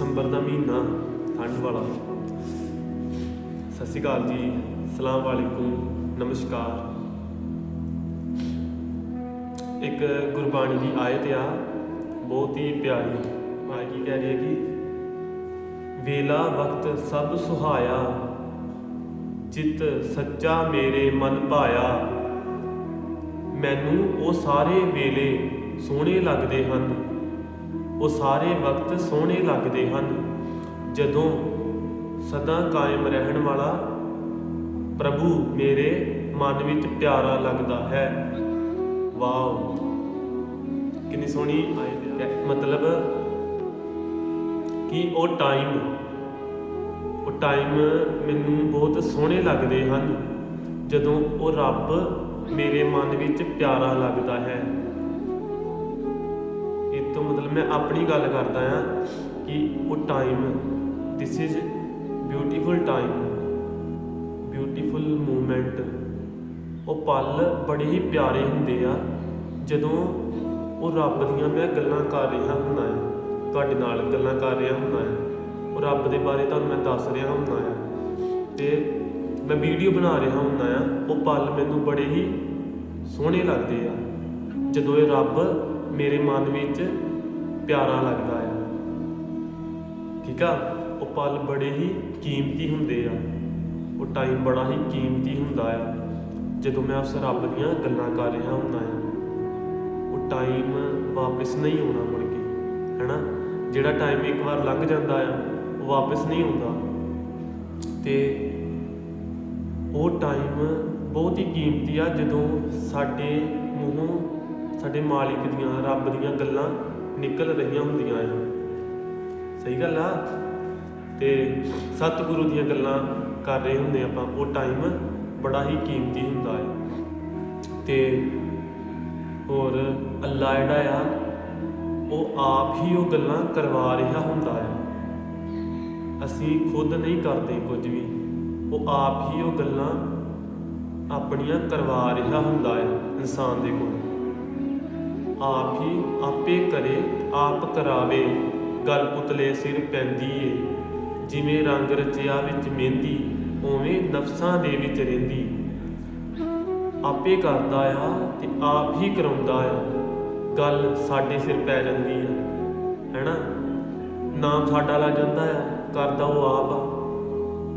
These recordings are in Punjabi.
ਦਸੰਬਰ ਦਾ ਮਹੀਨਾ, ਠੰਡ ਵਾਲਾ। ਸਤਿ ਸ਼੍ਰੀ ਅਕਾਲ ਜੀ। ਸਲਾਮ ਵਾਲੇਕੁਮ। ਨਮਸਕਾਰ। ਇੱਕ ਗੁਰਬਾਣੀ ਦੀ ਆਇਤ ਆ। ਬਹੁਤ ਹੀ ਪਿਆਰੀ। ਮਾਂ ਕੀ ਕਹਿ ਰਹੀ ਹੈ ਕਿ, ਵੇਲਾ ਵਕਤ ਸਭ ਸੁਹਾਇਆ, ਚਿਤ ਸੱਚਾ ਮੇਰੇ ਮਨ ਭਾਇਆ। ਮੈਨੂੰ ਉਹ ਸਾਰੇ ਵੇਲੇ ਸੋਹਣੇ ਲੱਗਦੇ ਹਨ। ਉਹ ਸਾਰੇ ਵਕਤ ਸੋਹਣੇ ਲੱਗਦੇ ਹਨ। ਜਦੋਂ ਸਦਾ ਕਾਇਮ ਰਹਿਣ ਵਾਲਾ ਪ੍ਰਭੂ ਮੇਰੇ ਮਨ ਵਿੱਚ ਪਿਆਰਾ ਲੱਗਦਾ ਹੈ। ਵਾਓ। ਕਿੰਨੀ ਸੋਹਣੀ ਮਤਲਬ ਕਿ ਉਹ ਟਾਈਮ ਉਹ ਟਾਈਮ ਮੈਨੂੰ ਬਹੁਤ ਸੋਹਣੇ ਲੱਗਦੇ ਹਨ। ਜਦੋਂ ਉਹ ਰੱਬ ਮੇਰੇ ਮਨ ਵਿੱਚ ਪਿਆਰਾ ਲੱਗਦਾ ਹੈ। ਤੋਂ ਮਤਲਬ ਮੈਂ ਆਪਣੀ ਗੱਲ ਕਰਦਾ ਆ ਕਿ ਉਹ time this is beautiful time beautiful moment ਉਹ ਪਲ ਬੜੇ ਹੀ ਪਿਆਰੇ ਹੁੰਦੇ ਆ, ਜਦੋਂ ਉਹ ਰੱਬ ਦੀਆਂ ਮੈਂ ਗੱਲਾਂ ਕਰ ਰਿਹਾ ਹੁੰਦਾ ਆ ਤੁਹਾਡੇ ਨਾਲ ਗੱਲਾਂ ਕਰ ਰਿਹਾ ਹੁੰਦਾ ਆ ਉਹ ਰੱਬ ਦੇ ਬਾਰੇ ਤੁਹਾਨੂੰ ਮੈਂ ਦੱਸ ਰਿਹਾ ਹੁੰਦਾ ਆ ਤੇ ਮੈਂ ਵੀਡੀਓ ਬਣਾ ਰਿਹਾ ਹੁੰਦਾ ਆ ਉਹ ਪਲ ਮੈਨੂੰ ਬੜੇ ਹੀ ਸੋਹਣੇ ਲੱਗਦੇ ਆ। ਜਦੋਂ ਇਹ ਰੱਬ ਮੇਰੇ ਮਨ ਵਿੱਚ ਪਿਆਰਾ ਲੱਗਦਾ ਆ। ਠੀਕ ਆ? ਉਹ ਪਲ ਬੜੇ ਹੀ ਕੀਮਤੀ ਹੁੰਦੇ ਆ। ਉਹ ਟਾਈਮ ਬੜਾ ਹੀ ਕੀਮਤੀ ਹੁੰਦਾ ਆ। ਜਦੋਂ ਮੈਂ ਉਸ ਰੱਬ ਦੀਆਂ ਗੱਲਾਂ ਕਰ ਰਿਹਾ ਹੁੰਦਾ ਆ, ਉਹ ਟਾਈਮ ਵਾਪਸ ਨਹੀਂ ਆਉਣਾ ਮੁੜ ਕੇ, ਹੈਨਾ? ਜਿਹੜਾ ਟਾਈਮ ਇੱਕ ਵਾਰ ਲੰਘ ਜਾਂਦਾ ਆ, ਉਹ ਵਾਪਸ ਨਹੀਂ ਆਉਂਦਾ। ਤੇ ਉਹ ਟਾਈਮ ਬਹੁਤ ਹੀ ਕੀਮਤੀ ਆ ਜਦੋਂ ਸਾਡੇ ਮੂੰਹੋਂ, ਸਾਡੇ ਮਾਲਿਕ ਦੀਆਂ, ਰੱਬ ਦੀਆਂ ਗੱਲਾਂ ਨਿਕਲ ਰਹੀਆਂ ਹੁੰਦੀਆਂ ਆ। ਸਹੀ ਗੱਲ ਆ? ਤੇ ਸਤਿਗੁਰੂ ਦੀਆਂ ਗੱਲਾਂ ਕਰ ਰਹੇ ਹੁੰਦੇ ਆਪਾਂ। ਉਹ ਟਾਈਮ ਬੜਾ ਹੀ ਕੀਮਤੀ ਹੁੰਦਾ ਹੈ ਤੇ ਹੋਰ ਅੱਲਾ ਜਿਹੜਾ ਆ, ਉਹ ਆਪ ਹੀ ਉਹ ਗੱਲਾਂ ਕਰਵਾ ਰਿਹਾ ਹੁੰਦਾ ਹੈ ਅਸੀਂ ਖੁਦ ਨਹੀਂ ਕਰਦੇ ਕੁਝ ਵੀ। ਉਹ ਆਪ ਹੀ ਉਹ ਗੱਲਾਂ ਆਪਣੀਆਂ ਕਰਵਾ ਰਿਹਾ ਹੁੰਦਾ ਹੈ ਇਨਸਾਨ ਦੇ ਕੋਲ। ਆਪ ਹੀ ਆਪੇ ਕਰੇ, ਆਪ ਕਰਾਵੇ, ਗੱਲ ਪੁਤਲੇ ਸਿਰ ਪੈਂਦੀ ਏ ਜਿਵੇਂ ਰੰਗ ਰਚਿਆ ਵਿੱਚ ਮਹਿੰਦੀ, ਉਵੇਂ ਨਫਸਾਂ ਦੇ ਵਿੱਚ ਰਹਿੰਦੀ। ਆਪੇ ਕਰਦਾ ਆ ਤੇ ਆਪ ਹੀ ਕਰਾਉਂਦਾ ਆ। ਗੱਲ ਸਾਡੇ ਸਿਰ ਪੈ ਜਾਂਦੀ ਆ। ਹੈਨਾ? ਨਾਮ ਸਾਡਾ ਲੱਗ ਜਾਂਦਾ ਆ, ਕਰਦਾ ਉਹ ਆਪ ਆ।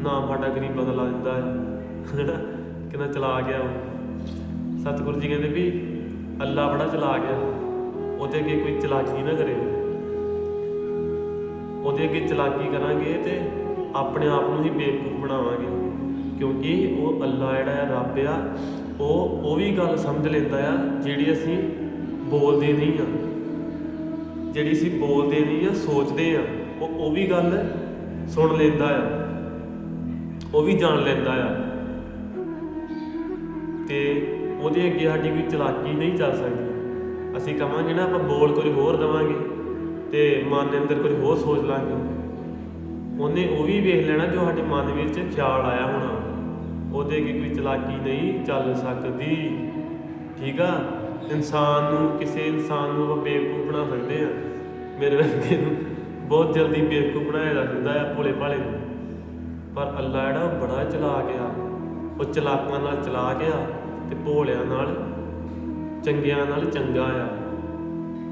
ਨਾਮ ਸਾਡਾ ਗਰੀਬਾਂ ਦਾ ਲੱਗ ਜਾਂਦਾ ਆ। ਹੈਨਾ? ਕਿੰਨਾ ਚਲਾ ਗਿਆ ਉਹ। ਸਤਿਗੁਰੂ ਜੀ ਕਹਿੰਦੇ ਵੀ ਅੱਲਾ ਬੜਾ ਚਲਾ ਗਿਆ। ਉਹਦੇ ਅੱਗੇ ਕੋਈ ਚਲਾਕੀ ਨਾ ਕਰੇ। ਉਹਦੇ ਅੱਗੇ ਚਲਾਕੀ ਕਰਾਂਗੇ ਤੇ ਆਪਣੇ ਆਪ ਨੂੰ ਹੀ ਬੇਵਕੂਫ ਬਣਾਵਾਂਗੇ। ਕਿਉਂਕਿ ਉਹ ਅੱਲਾ ਜਿਹੜਾ ਹੈ, ਰੱਬ ਆ। ਉਹ ਉਹ ਵੀ ਗੱਲ ਸਮਝ ਲੈਂਦਾ ਆ, ਜਿਹੜੀ ਅਸੀਂ ਬੋਲਦੇ ਨਹੀਂ ਆ। ਜਿਹੜੀ ਅਸੀਂ ਬੋਲਦੇ ਨਹੀਂ ਆ, ਸੋਚਦੇ ਆ, ਉਹ ਉਹ ਵੀ ਗੱਲ ਸੁਣ ਲੈਂਦਾ ਆ। ਉਹ ਵੀ ਜਾਣ ਲੈਂਦਾ ਆ। ਤੇ ਉਹਦੇ ਅੱਗੇ ਸਾਡੀ ਕੋਈ ਚਲਾਕੀ ਨਹੀਂ ਚੱਲ ਸਕਦੀ। ਅਸੀਂ ਕਵਾਂਗੇ ਨਾ, ਆਪਾਂ ਬੋਲ ਕੁਝ ਹੋਰ ਦਵਾਂਗੇ ਤੇ ਮਨ ਦੇ ਅੰਦਰ ਕੁਝ ਹੋਰ ਸੋਚ ਲਾਂਗੇ। ਉਹਨੇ ਉਹ ਵੀ ਵੇਖ ਲੈਣਾ ਜੋ ਸਾਡੇ ਮਨ ਵਿੱਚ ਖਿਆਲ ਆਇਆ ਹੋਣਾ। ਉਹਦੇ ਅੱਗੇ ਕੋਈ ਚਲਾਕੀ ਨਹੀਂ ਚੱਲ ਸਕਦੀ। ਠੀਕ ਆ? ਇਨਸਾਨ ਨੂੰ, ਕਿਸੇ ਇਨਸਾਨ ਨੂੰ ਆਪਾਂ ਬੇਵਕੂਫ ਬਣਾ ਸਕਦੇ ਆ ਮੇਰੇ ਵਰਗੇ ਨੂੰ ਬਹੁਤ ਜਲਦੀ ਬੇਵਕੂਫ ਬਣਾਇਆ ਜਾ ਆ ਭੋਲੇ ਭਾਲੇ ਨੂੰ। ਪਰ ਅੱਲਾ ਜਿਹੜਾ ਉਹ ਬੜਾ ਚਲਾ ਗਿਆ ਉਹ ਚਲਾਕਾਂ ਨਾਲ ਚਲਾ ਗਿਆ। ਤੇ ਭੋਲਿਆਂ ਨਾਲ, ਚੰਗਿਆਂ ਨਾਲ ਚੰਗਾ ਆ।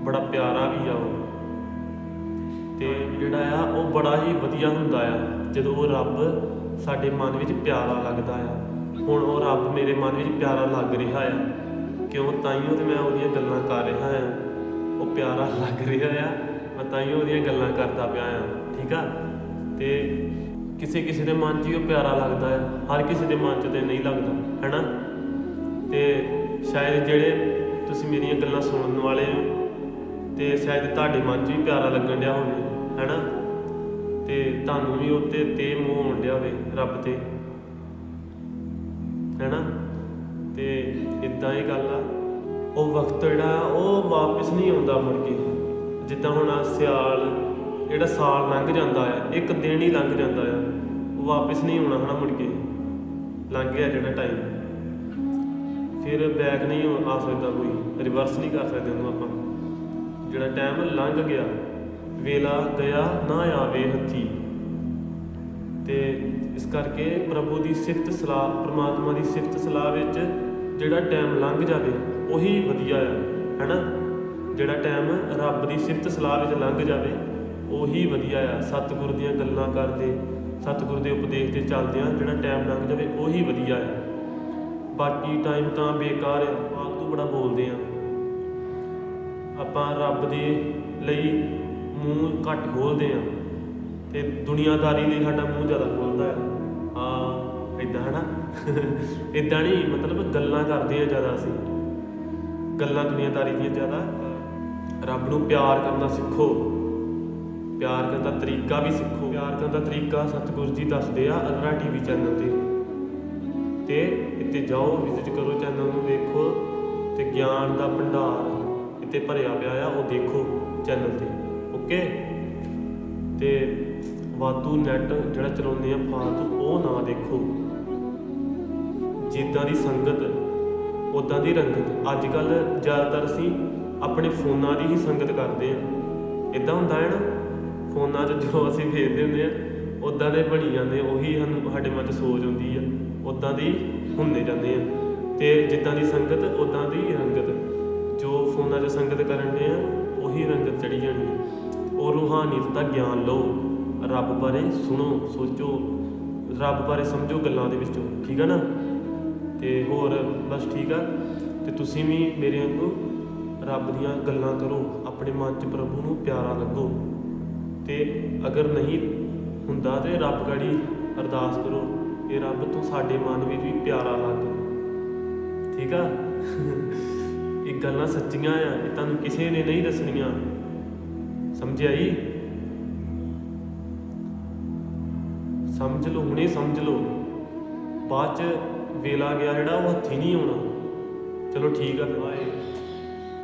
ਬੜਾ ਪਿਆਰਾ ਵੀ ਆ ਉਹ। ਤੇ ਜਿਹੜਾ ਆ, ਉਹ ਬੜਾ ਹੀ ਵਧੀਆ ਹੁੰਦਾ ਆ। ਜਦੋਂ ਉਹ ਰੱਬ ਸਾਡੇ ਮਨ ਵਿੱਚ ਪਿਆਰਾ ਲੱਗਦਾ ਆ। ਹੁਣ ਉਹ ਰੱਬ ਮੇਰੇ ਮਨ ਵਿੱਚ ਪਿਆਰਾ ਲੱਗ ਰਿਹਾ ਆ। ਕਿਉਂ? ਤਾਈਓ ਤੇ ਮੈਂ ਉਹਦੀਆਂ ਗੱਲਾਂ ਕਰ ਰਿਹਾ ਆ। ਉਹ ਪਿਆਰਾ ਲੱਗ ਰਿਹਾ ਆ। ਮੈਂ ਤਾਈਓ ਉਹਦੀਆਂ ਗੱਲਾਂ ਕਰਦਾ ਪਿਆ ਆ। ਠੀਕ ਆ? ਤੇ ਕਿਸੇ ਕਿਸੇ ਦੇ ਮਨ 'ਚ ਹੀ ਉਹ ਪਿਆਰਾ ਲੱਗਦਾ ਆ। ਹਰ ਕਿਸੇ ਦੇ ਮਨ 'ਚ ਤੇ ਨਹੀਂ ਲੱਗਦਾ। ਹੈਨਾ? ਤੇ ਸ਼ਾਇਦ ਜਿਹੜੇ ਤੁਸੀਂ ਮੇਰੀਆਂ ਗੱਲਾਂ ਸੁਣਨ ਵਾਲੇ ਹੋ ਤੇ ਸ਼ਾਇਦ ਤੁਹਾਡੇ ਮਨ 'ਚ ਵੀ ਪਿਆਰਾ ਲੱਗਣ ਡਿਆ ਹੋਵੇ, ਹੈਨਾ? ਤੇ ਤੁਹਾਨੂੰ ਵੀ ਉੱਤੇ ਤੇ ਮੂੰਹ ਹੋਣ ਡਿਆ ਹੋਵੇ ਰੱਬ ਤੇ, ਹੈਨਾ? ਤੇ ਇਦਾਂ ਹੀ ਗੱਲ ਆ, ਉਹ ਵਕਤ ਜਿਹੜਾ ਉਹ ਵਾਪਸ ਨਹੀਂ ਆਉਂਦਾ ਮੁੜ ਕੇ। ਜਿੱਦਾਂ ਹੁਣ ਆਹ ਸਿਆਲ, ਜਿਹੜਾ ਸਾਲ ਲੰਘ ਜਾਂਦਾ ਆ, ਇੱਕ ਦਿਨ ਹੀ ਲੰਘ ਜਾਂਦਾ ਆ, ਉਹ ਵਾਪਸ ਨਹੀਂ ਆਉਣਾ, ਹਨਾ, ਮੁੜ ਕੇ? ਲੰਘ ਗਿਆ ਜਿਹੜਾ ਟਾਈਮ ਫਿਰ ਬੈਕ ਨਹੀਂ ਆ ਸਕਦਾ ਕੋਈ। ਰਿਵਰਸ ਨਹੀਂ ਕਰ ਸਕਦੇ ਉਹਨੂੰ ਆਪਾਂ। ਜਿਹੜਾ ਟਾਈਮ ਲੰਘ ਗਿਆ, ਵੇਲਾ ਗਿਆ ਨਾ ਆਵੇ ਹੱਥੀ। ਤੇ ਇਸ ਕਰਕੇ ਪ੍ਰਭੂ ਦੀ ਸਿਫਤ ਸਲਾਹ, ਪ੍ਰਮਾਤਮਾ ਦੀ ਸਿਫਤ ਸਲਾਹ ਵਿੱਚ ਜਿਹੜਾ ਟਾਈਮ ਲੰਘ ਜਾਵੇ, ਉਹੀ ਵਧੀਆ ਆ, ਹੈਨਾ? ਜਿਹੜਾ ਟਾਈਮ ਰੱਬ ਦੀ ਸਿਫਤ ਸਲਾਹ ਵਿੱਚ ਲੰਘ ਜਾਵੇ, ਉਹੀ ਵਧੀਆ ਆ। ਸਤਿਗੁਰ ਦੀਆਂ ਗੱਲਾਂ ਕਰਦੇ, ਸਤਿਗੁਰ ਦੇ ਉਪਦੇਸ਼ ਤੇ ਚੱਲਦਿਆਂ ਜਿਹੜਾ ਟਾਈਮ ਲੰਘ ਜਾਵੇ, ਉਹੀ ਵਧੀਆ ਆ। ਬਾਕੀ ਟਾਈਮ ਤਾਂ ਬੇਕਾਰ ਆ, ਫਾਲਤੂ ਬੜਾ ਬੋਲਦੇ ਆ। ਆਪਾਂ ਰੱਬ ਦੇ ਲਈ ਮੂੰਹ ਘੱਟ ਖੋਲਦੇ ਆ ਤੇ ਦੁਨੀਆਦਾਰੀ ਲਈ ਸਾਡਾ ਮੂੰਹ ਜ਼ਿਆਦਾ ਖੁੱਲਦਾ ਹੈ ਆ ਇਦਾਂ ਹਨਾ? ਇਦਾਂ ਨਹੀਂ, ਮਤਲਬ ਗੱਲਾਂ ਕਰਦੇ ਆ ਜ਼ਿਆਦਾ ਅਸੀਂ। ਗੱਲਾਂ ਦੁਨੀਆਦਾਰੀ ਦੀਆਂ ਜ਼ਿਆਦਾ। ਰੱਬ ਨੂੰ ਪਿਆਰ ਕਰਨਾ ਸਿੱਖੋ। ਪਿਆਰ ਕਰਨ ਦਾ ਤਰੀਕਾ ਵੀ ਸਿੱਖੋ। ਪਿਆਰ ਕਰਨ ਦਾ ਤਰੀਕਾ ਸਤਿਗੁਰ ਜੀ ਦੱਸਦੇ ਆ ਅਨਰਾ ਟੀਵੀ ਚੈਨਲ ਤੇ। ਤੇ ਇੱਥੇ ਜਾਓ ਵਿਜ਼ਿਟ ਕਰੋ ਚੈਨਲ ਨੂੰ ਵੇਖੋ ਤੇ ਗਿਆਨ ਦਾ ਭੰਡਾਰ ਇੱਥੇ ਭਰਿਆ ਪਿਆ ਆ, ਉਹ ਦੇਖੋ ਚੈਨਲ ਤੇ ਓਕੇ ਤੇ ਵਾਧੂ ਨੈਟ ਜਿਹੜਾ ਚਲਾਉਂਦੇ ਆ ਫਾਲਤੂ, ਉਹ ਨਾ ਦੇਖੋ। ਜਿੱਦਾਂ ਦੀ ਸੰਗਤ ਉਦਾਂ ਦੀ ਰੰਗਤ। ਅੱਜ ਕੱਲ ਜ਼ਿਆਦਾਤਰ ਅਸੀਂ ਆਪਣੇ ਫੋਨਾਂ ਦੀ ਹੀ ਸੰਗਤ ਕਰਦੇ ਆ। ਇਦਾਂ ਹੁੰਦਾ ਹੈ ਨਾ, ਫੋਨਾਂ 'ਚ ਜੋ ਅਸੀਂ ਵੇਖਦੇ ਹੁੰਦੇ ਆ ਉਦਾਂ ਦੇ ਬਣੀ ਜਾਂਦੇ ਉਹੀ ਸਾਨੂੰ ਸਾਡੇ ਮਨ 'ਚ ਸੋਚ ਹੁੰਦੀ ਆ। ਉਦਾਂ ਦੀ ਹੁੰਦੇ ਜਾਂਦੇ ਆ। ਤੇ ਜਿੱਦਾਂ ਦੀ ਸੰਗਤ ਉਦਾਂ ਦੀ ਰੰਗਤ। ਜੋ ਫੋਨਾਂ 'ਚ ਸੰਗਤ ਕਰਨ ਦੇ ਆ, ਉਹੀ ਰੰਗਤ ਚੜੀ ਜਾਣੀ ਹੈ ਉਹ ਰੂਹਾਨੀਅਤ ਦਾ ਗਿਆਨ ਲਓ, ਰੱਬ ਬਾਰੇ ਸੁਣੋ, ਸੋਚੋ, ਰੱਬ ਬਾਰੇ ਸਮਝੋ ਗੱਲਾਂ ਦੇ ਵਿੱਚੋਂ, ਠੀਕ ਆ ਨਾ? ਤੇ ਹੋਰ, ਬਸ ਠੀਕ ਆ। ਤੇ ਤੁਸੀਂ ਵੀ ਮੇਰੇ ਵਾਂਗੂ ਰੱਬ ਦੀਆਂ ਗੱਲਾਂ ਕਰੋ, ਆਪਣੇ ਮਨ 'ਚ ਪ੍ਰਭੂ ਨੂੰ ਪਿਆਰਾ ਲੱਗੋ। ਤੇ ਅਗਰ ਨਹੀਂ ਹੁੰਦਾ ਤੇ ਰੱਬ ਗਾੜੀ ਅਰਦਾਸ ਕਰੋ। ਇਹ ਰੱਬ ਤੂੰ ਸਾਡੇ ਮਨ ਵਿੱਚ ਵੀ ਪਿਆਰਾ ਲੱਗ ਠੀਕ ਆ? ਇਹ ਗੱਲਾਂ ਸੱਚੀਆਂ ਆ, ਇਹ ਤੁਹਾਨੂੰ ਕਿਸੇ ਨੇ ਨਹੀਂ ਦੱਸਣੀਆਂ। ਸਮਝ ਆਈ ਸਮਝ ਲਓ, ਹੁਣੇ ਸਮਝ ਲਓ। ਬਾਅਦ ਚ ਵੇਲਾ ਗਿਆ ਜਿਹੜਾ, ਉਹ ਹੱਥੀ ਨਹੀਂ ਆਉਣਾ। ਚਲੋ ਠੀਕ ਆ ਫਿਰ। ਬਾਏ